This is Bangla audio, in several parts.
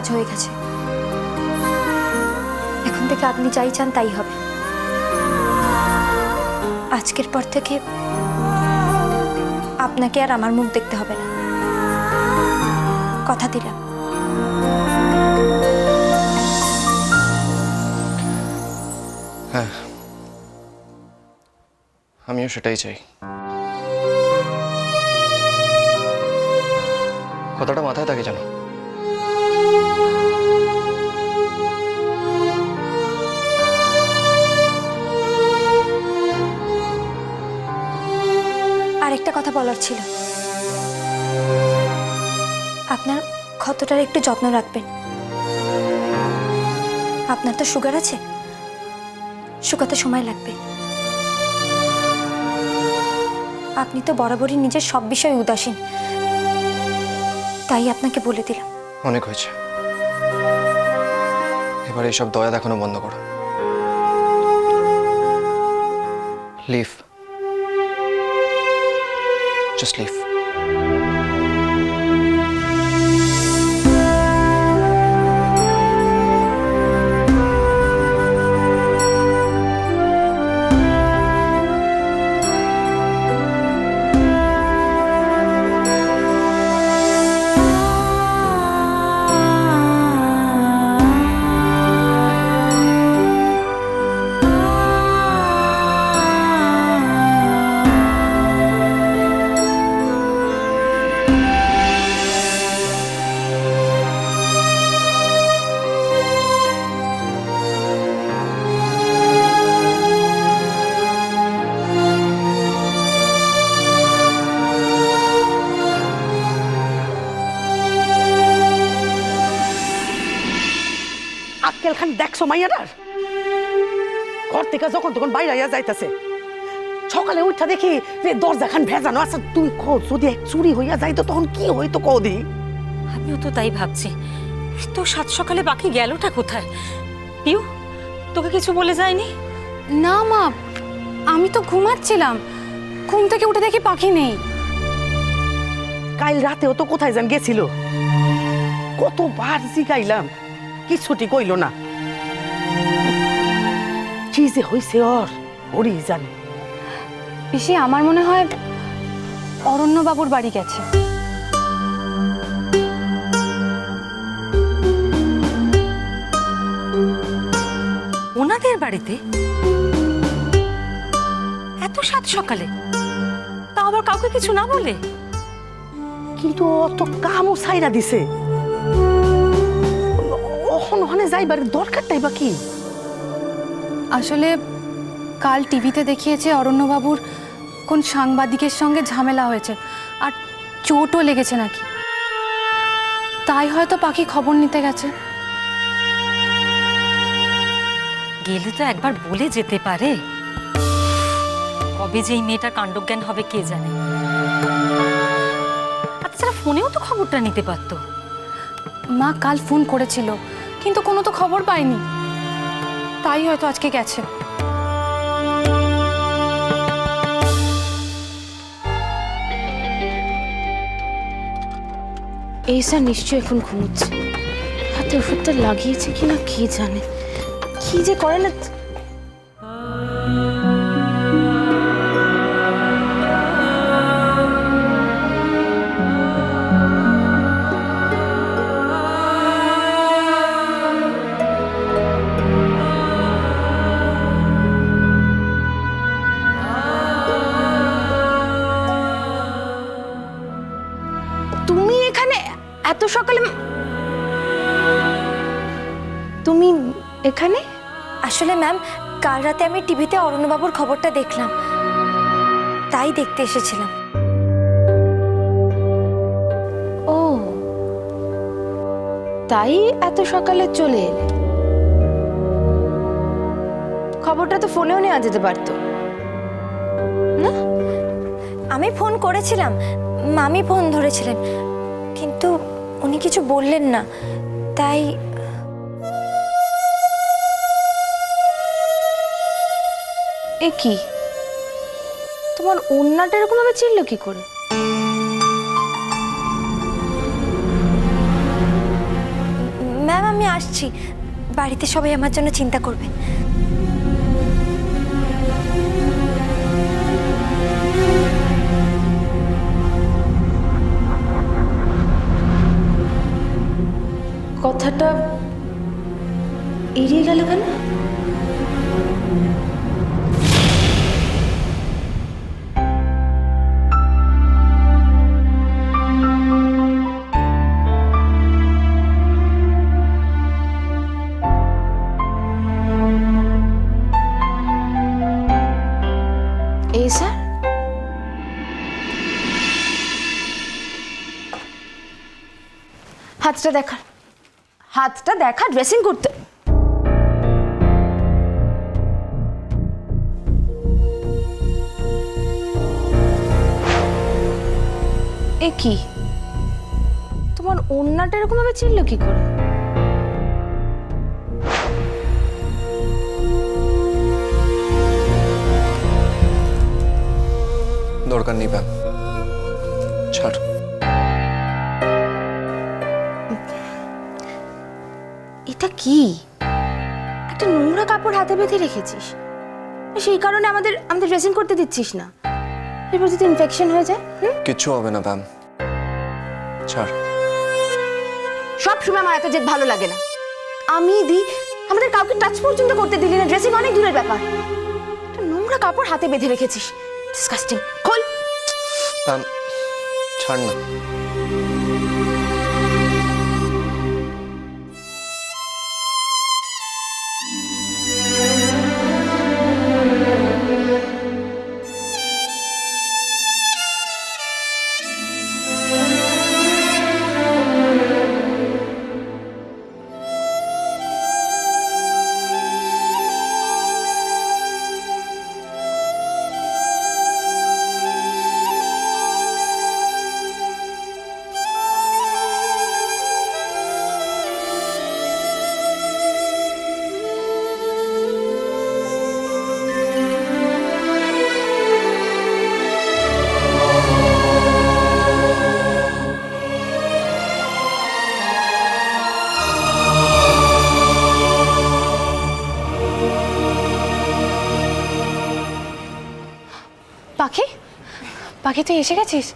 কাজ হয়ে গেছে। এখন থেকে আপনি যাই চান তাই হবে। আজকের পর থেকে আপনাকে আর আমার মুখ দেখতে হবে না। কথা দিলাম। হ্যাঁ আমিও সেটাই চাই। কথাটা মাথায় থাকে জানো কথা বলার ছিল। আপনার ক্ষতটার একটু যত্ন রাখবেন। আপনার তো সুগার আছে। শুকাতে সময় লাগবে। আপনি তো বরাবরই নিজের সব বিষয়ে উদাসীন। তাই আপনাকে বলে দিলাম। অনেক হয়েছে। এবার এইসব দয়া দেখানো বন্ধ করো। লিভ জাস্ট লিভ খান দেখছ মাইয়াটার? ঘর থেকে যখন তখন বাইরে আইয়া যাইতাছে। সকালে উঠা দেখি যে দরজা খান ভেজানো আচ্ছা তুই খো যদি এক চুরি হইয়া যাইতো তখন কি হইতো কৌদি আমিও তো তাই ভাবছি। তো সাত সকালে বাকি গেলটা কোথায়? পিউ তোকে কিছু বলে যায়নি? না মা আমি তো ঘুমাচ্ছিলাম। ঘুম থেকে উঠে দেখি পাখি নেই। কাল রাতেও তো কোথায় যান গেছিল। কতবার জিগাইলাম কিছুটি কইল না। কি যে হইছে ওর? ওরই জানে। পিসি আমার মনে হয় অরণ্যবাবুর বাড়ি গেছে। ওনাদের বাড়িতে? এত সাত সকালে? তা আবার কাউকে কিছু না বলে? কিন্তু অত কামও সাইরা দিছে। ওখান ওখানে যাইবার দরকারটাই বা কি? আসলে কাল টিভিতে দেখিয়েছে অরণ্যবাবুর কোন সাংবাদিকের সঙ্গে ঝামেলা হয়েছে আর চোটও লেগেছে নাকি। তাই হয়তো পাখি খবর নিতে গেছে। গেলে তো একবার বলে যেতে পারে। কবে যে এই মেয়েটার কাণ্ডজ্ঞান হবে কে জানে। আচ্ছা ফোনেও তো খবরটা নিতে পারতো। মা কাল ফোন করেছিল কিন্তু কোনো তো খবর পাইনি তাই হয়তো আজকে গেছে। এই স্যার নিশ্চয়ই এখন ঘুমোচ্ছে। হাতে ওষুধটা লাগিয়েছে কিনা কে জানে? কি যে করে না এখানে? আসলে ম্যাম কাল রাতে আমি টিভিতে অরণ্যবাবুর খবরটা দেখলাম। তাই দেখতে এসেছিলাম। ও তাই এত সকালে চলে এলে? খবরটা তো ফোনেও নেওয়া যেতে পারতো। আমি ফোন করেছিলাম। মামি ফোন ধরেছিলেন। কিন্তু উনি কিছু বললেন না। তাই এ কি? তোমার ওন্নাটা এরকম ভাবে চিনলো কি করে? ম্যাম আমি আসছি। বাড়িতে সবাই আমার জন্য চিন্তা করবে। কথাটা এড়িয়ে গেল কেন? হাতটা দেখা। হাতটা দেখা ড্রেসিং করতে। এ কি? তোমার ওন্নাটা এরকম ভাবে ছিল কি করে? দরকার নেই ম্যাম ছাড়। এটা কি? একটা নোংরা কাপড় হাতে বেঁধে রেখেছিস। সেই কারণে আমাদের আমাদের ড্রেসিং করতে দিচ্ছিস না। এরপর যদি ইনফেকশন হয়ে যায় কিচ্ছু হবে না ম্যাম। ছাড়। সব সময় আমার এত জেদ ভালো লাগে না। আমি দি আমাদের কাউকে টাচ পর্যন্ত করতে দিলি না। ড্রেসিং অনেক দূরের ব্যাপার। একটা নোংরা কাপড় হাতে বেঁধে রেখেছিস। ডিসকাস্টিং খোল। ম্যাম ছাড় না। পাখি তুই এসে গেছিস?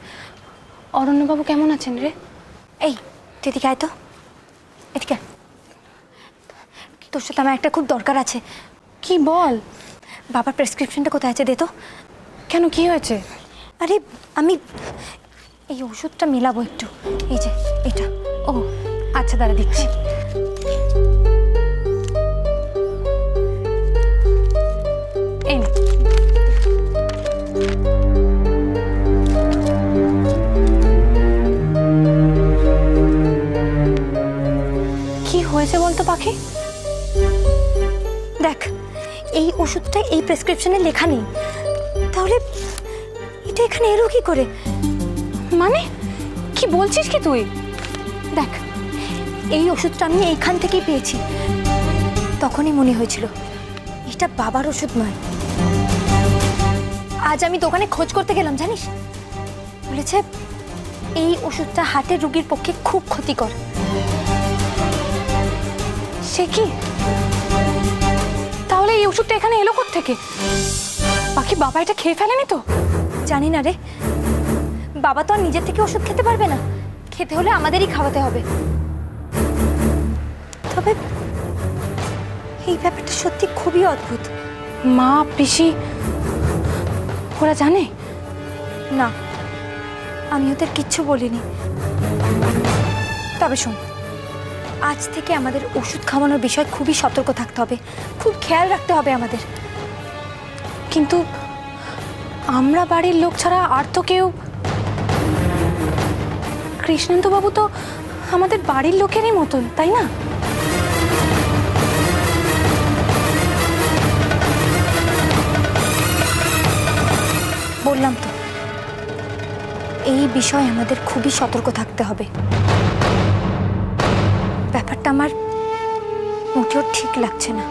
অরণ্যবাবু কেমন আছেন রে? এই তুই এদিকে আয় তো। এদিকে তোর সাথে আমার একটা খুব দরকার আছে। কি বল? বাবার প্রেসক্রিপশনটা কোথায় আছে দে তো। কেন কি হয়েছে? আরে আমি এই ওষুধটা মেলাবো একটু। এই যে এটা। ও আচ্ছা দাঁড়া দিচ্ছি। পাখি? দেখ, এই ওষুধটা এই প্রেসক্রিপশনে লেখা নেই। তাহলে এটা এখানে এলো কি করে? মানে কি বলছিস কি তুই? দেখ, এই ওষুধটা আমি এইখান থেকেই পেয়েছি। তখনই মনে হয়েছিল, এটা বাবার ওষুধ নয়। আজ আমি দোকানে খোঁজ করতে গেলাম, জানিস? বলেছে, এই ওষুধটা হার্টের রুগীর পক্ষে খুব ক্ষতিকর। সে কি? তাহলে এই ওষুধটা এখানে এলো থেকে পাখি বাবা এটা খেয়ে ফেলেনি তো? জানি না রে। বাবা তো আর নিজের থেকে ওষুধ খেতে পারবে না। খেতে হলে আমাদেরই খাওয়াতে হবে। তবে এই ব্যাপারটা সত্যি খুবই অদ্ভুত। মা, পিসি, ওরা জানে? না, আমি ওদের কিচ্ছু বলিনি। তবে শোন আজ থেকে আমাদের ওষুধ খাওয়ানোর বিষয় খুবই সতর্ক থাকতে হবে। খুব খেয়াল রাখতে হবে আমাদের। কিন্তু আমরা বাড়ির লোক ছাড়া আর তো কেউ কৃষ্ণেন্দু বাবু তো আমাদের বাড়ির লোকেরই মতন, তাই না? বললাম তো, এই বিষয়ে আমাদের খুবই সতর্ক থাকতে হবে। আমার মোটেও ঠিক লাগছে না।